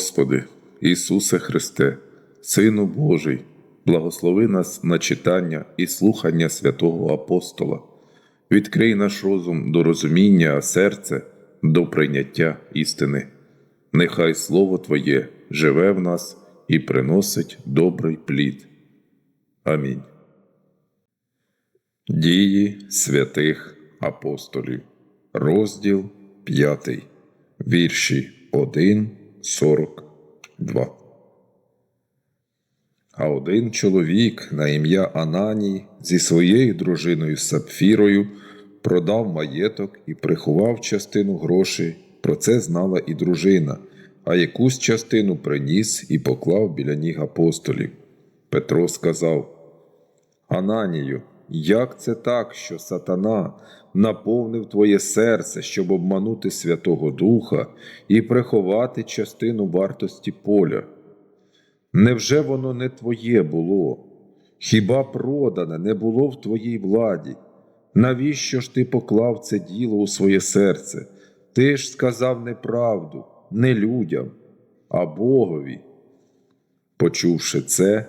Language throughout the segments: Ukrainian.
Господи, Ісусе Христе, Сину Божий, благослови нас на читання і слухання святого Апостола, відкрий наш розум до розуміння, а серце до прийняття істини. Нехай Слово Твоє живе в нас і приносить добрий плід. Амінь. Дії святих апостолів, розділ 5, вірші 1, 42. А один чоловік на ім'я Ананій зі своєю дружиною Сапфірою продав маєток і приховав частину грошей. Про це знала і дружина, а якусь частину приніс і поклав біля ніг апостолів. Петро сказав Ананію, як це так, що сатана наповнив твоє серце, щоб обманути Святого Духа і приховати частину вартості поля? Невже воно не твоє було? Хіба продане не було в твоїй владі? Навіщо ж ти поклав це діло у своє серце? Ти ж сказав неправду, не людям, а Богові. Почувши це,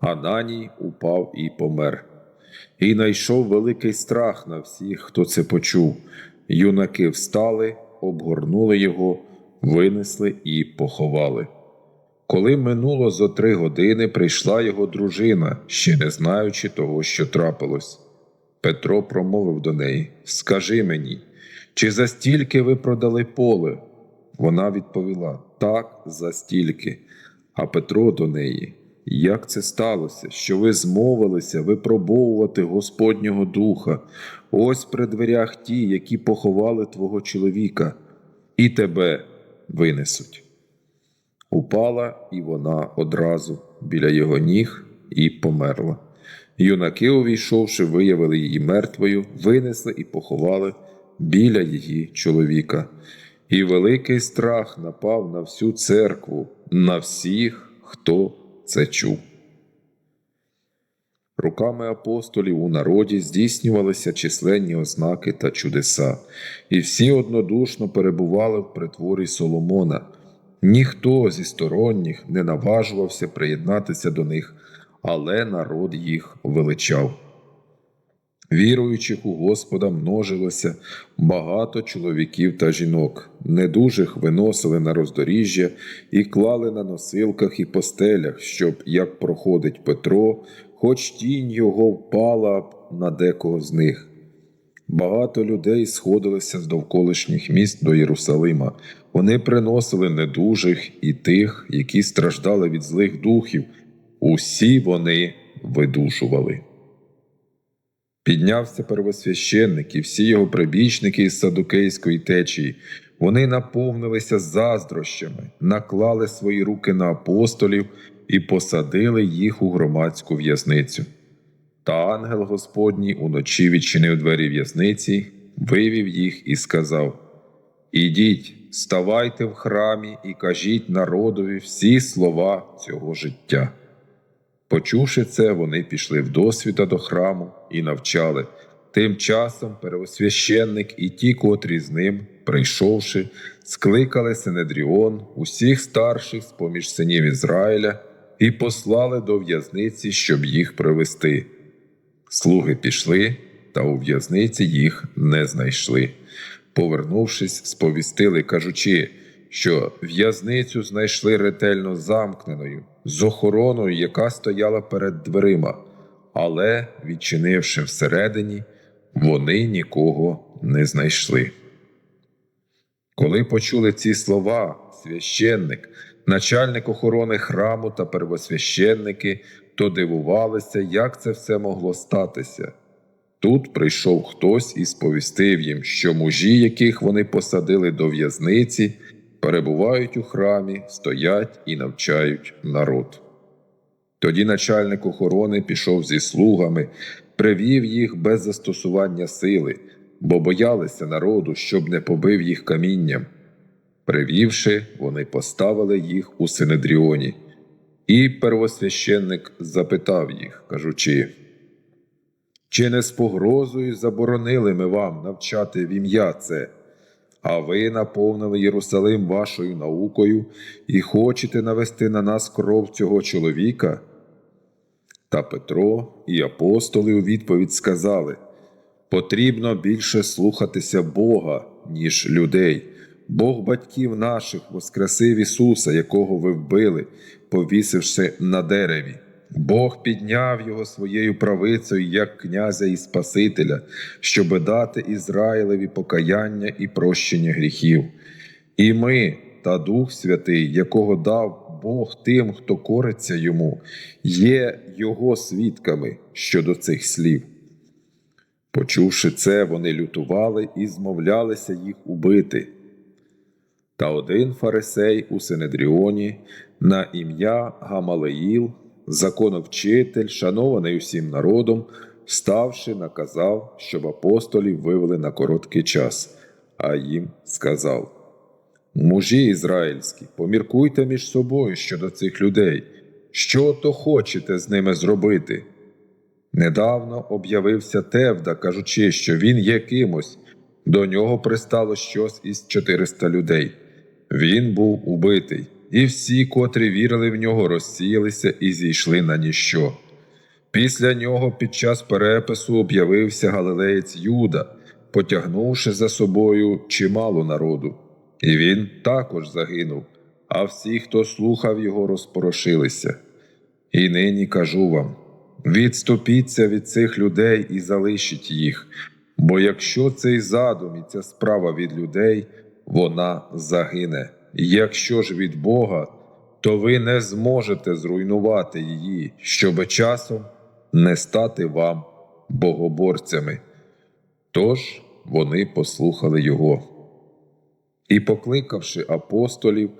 Ананій упав і помер. І найшов великий страх на всіх, хто це почув. Юнаки встали, обгорнули його, винесли і поховали. Коли минуло зо три години, прийшла його дружина, ще не знаючи того, що трапилось. Петро промовив до неї Скажи мені, чи за стільки ви продали поле? Вона відповіла Так, за стільки. А Петро до неї як це сталося, що ви змовилися випробовувати Господнього Духа, ось при дверях ті, які поховали твого чоловіка, і тебе винесуть. Упала і вона одразу біля його ніг і померла. Юнаки, увійшовши, виявили її мертвою, винесли і поховали біля її чоловіка. І великий страх напав на всю церкву, на всіх, хто це чув. Руками апостолів у народі здійснювалися численні ознаки та чудеса, і всі однодушно перебували в притворі Соломона. Ніхто зі сторонніх не наважувався приєднатися до них, але народ їх величав. Віруючих у Господа множилося багато чоловіків та жінок, недужих виносили на роздоріжжя і клали на носилках і постелях, щоб, як проходить Петро, хоч тінь його впала б на декого з них. Багато людей сходилися з довколишніх міст до Єрусалима. Вони приносили недужих і тих, які страждали від злих духів. Усі вони видушували. Піднявся первосвященник і всі його прибічники із садукейської течії. Вони наповнилися заздрощами, наклали свої руки на апостолів і посадили їх у громадську в'язницю. Та ангел Господній уночі відчинив двері в'язниці, вивів їх і сказав: Ідіть, ставайте в храмі і кажіть народові всі слова цього життя. Почувши це, вони пішли в досвіта до храму і навчали. Тим часом первосвященник і ті, котрі з ним, прийшовши, скликали Синедріон, усіх старших з поміж синів Ізраїля, і послали до в'язниці, щоб їх привести. Слуги пішли, та у в'язниці їх не знайшли. Повернувшись, сповістили, кажучи, що в'язницю знайшли ретельно замкненою, з охороною, яка стояла перед дверима, але, відчинивши всередині, вони нікого не знайшли. Коли почули ці слова, священник, начальник охорони храму та первосвященники, то дивувалися, як це все могло статися. Тут прийшов хтось і сповістив їм, що мужі, яких вони посадили до в'язниці, перебувають у храмі, стоять і навчають народ. Тоді начальник охорони пішов зі слугами, привів їх без застосування сили, бо боялися народу, щоб не побив їх камінням. Привівши, вони поставили їх у Синедріоні, і первосвященник запитав їх, кажучи, чи не з погрозою заборонили ми вам навчати в ім'я це? А ви наповнили Єрусалим вашою наукою і хочете навести на нас кров цього чоловіка? Та Петро і апостоли у відповідь сказали потрібно більше слухатися Бога, ніж людей. Бог батьків наших воскресив Ісуса, якого ви вбили, повісивши на дереві. Бог підняв його своєю правицею як князя і Спасителя, щоби дати Ізраїлеві покаяння і прощення гріхів. І ми та Дух Святий, якого дав Бог тим, хто кориться йому, є Його свідками щодо цих слів. Почувши це, вони лютували і змовлялися їх убити. Та один фарисей у Синедріоні на ім'я Гамалеїл, законовчитель, шанований усім народом, ставши, наказав, щоб апостолів вивели на короткий час, а їм сказав: Мужі ізраїльські, поміркуйте між собою щодо цих людей, що то хочете з ними зробити. Недавно об'явився Тевда, кажучи, що він є кимось. До нього пристало щось із 400 людей. Він був убитий, і всі, котрі вірили в нього, розсіялися і зійшли на ніщо. Після нього під час перепису об'явився галилеєць Юда, потягнувши за собою чимало народу. І він також загинув, а всі, хто слухав його, розпорошилися. І нині кажу вам: відступіться від цих людей і залишіть їх, бо якщо цей задум і ця справа від людей, вона загине. Якщо ж від Бога, то ви не зможете зруйнувати її, щоби часом не стати вам богоборцями. Тож вони послухали його. І, покликавши апостолів,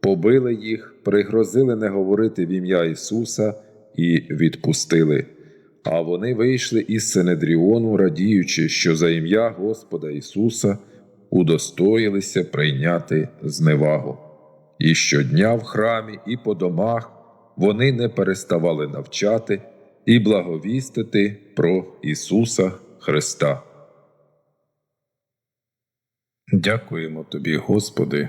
побили їх, пригрозили не говорити в ім'я Ісуса і відпустили. А вони вийшли із Синедріону, радіючи, що за ім'я Господа Ісуса удостоїлися прийняти зневагу. І щодня в храмі і по домах вони не переставали навчати і благовістити про Ісуса Христа. Дякуємо Тобі, Господи,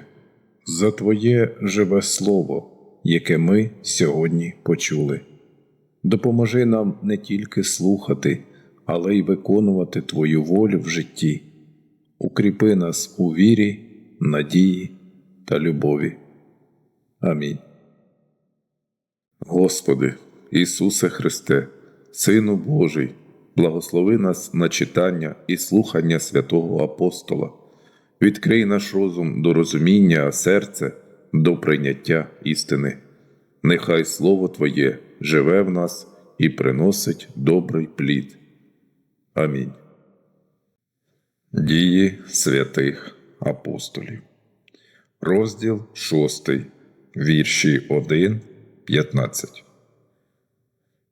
за Твоє живе Слово, яке ми сьогодні почули. Допоможи нам не тільки слухати, але й виконувати Твою волю в житті. Укріпи нас у вірі, надії та любові. Амінь. Господи, Ісусе Христе, Сину Божий, благослови нас на читання і слухання святого Апостола, відкрий наш розум до розуміння, а серце до прийняття істини. Нехай Слово Твоє живе в нас і приносить добрий плід. Амінь. Дії святих апостолів. Розділ 6, вірші 1, 15.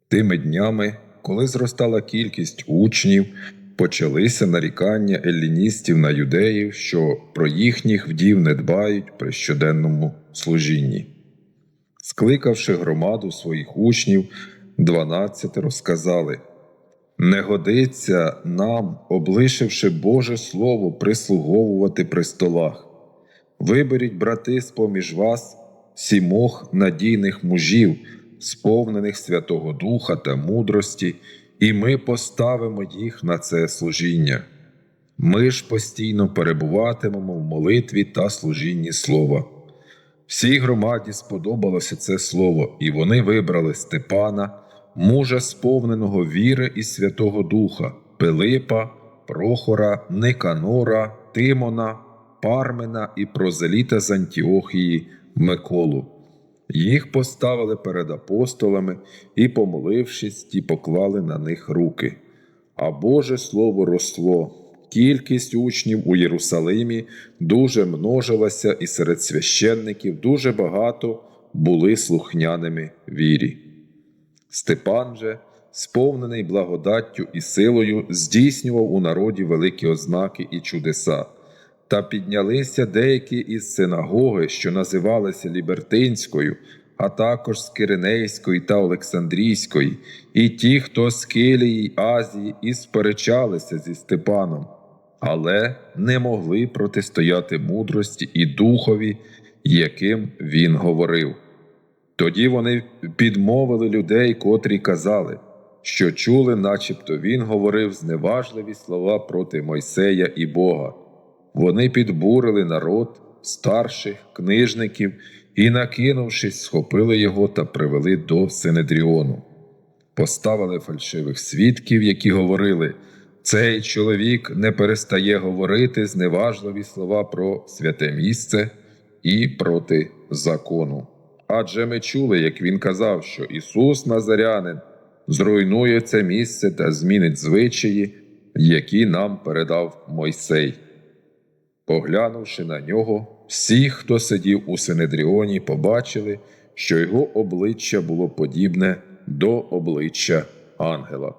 Тими днями, коли зростала кількість учнів, почалися нарікання елліністів на юдеїв, що про їхніх вдів не дбають при щоденному служінні. Скликавши громаду своїх учнів, дванадцяти розказали не годиться нам, облишивши Боже Слово, прислуговувати при столах. Виберіть, брати, з поміж вас сімох надійних мужів, сповнених Святого Духа та мудрості, і ми поставимо їх на це служіння. Ми ж постійно перебуватимемо в молитві та служінні слова. Всій громаді сподобалося це слово, і вони вибрали Степана, мужа сповненого віри і Святого Духа, Пилипа, Прохора, Никанора, Тимона, Пармена і прозеліта з Антіохії Миколу. Їх поставили перед апостолами і, помолившись, ті поклали на них руки. А Боже Слово росло. Кількість учнів у Єрусалимі дуже множилася, і серед священників дуже багато були слухняними вірі. Степан же, сповнений благодаттю і силою, здійснював у народі великі ознаки і чудеса. Та піднялися деякі із синагоги, що називалися Лібертинською, а також з Киринейської та Олександрійської, і ті, хто з Килії, Азії, і сперечалися зі Степаном. але не могли протистояти мудрості і духові, яким він говорив. Тоді вони підмовили людей, котрі казали, що чули, начебто він говорив зневажливі слова проти Мойсея і Бога. Вони підбурили народ, старших, книжників і, накинувшись, схопили його та привели до Синедріону. Поставили фальшивих свідків, які говорили: цей чоловік не перестає говорити зневажливі слова про святе місце і проти закону. Адже ми чули, як він казав, що Ісус Назарянин зруйнує це місце та змінить звичаї, які нам передав Мойсей. Поглянувши на нього, всі, хто сидів у Синедріоні, побачили, що його обличчя було подібне до обличчя ангела.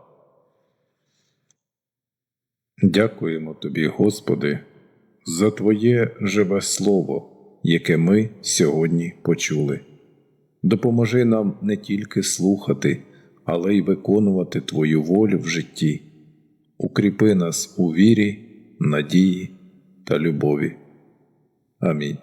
Дякуємо тобі, Господи, за Твоє живе Слово, яке ми сьогодні почули. Допоможи нам не тільки слухати, але й виконувати Твою волю в житті. Укріпи нас у вірі, надії та любові. Амінь.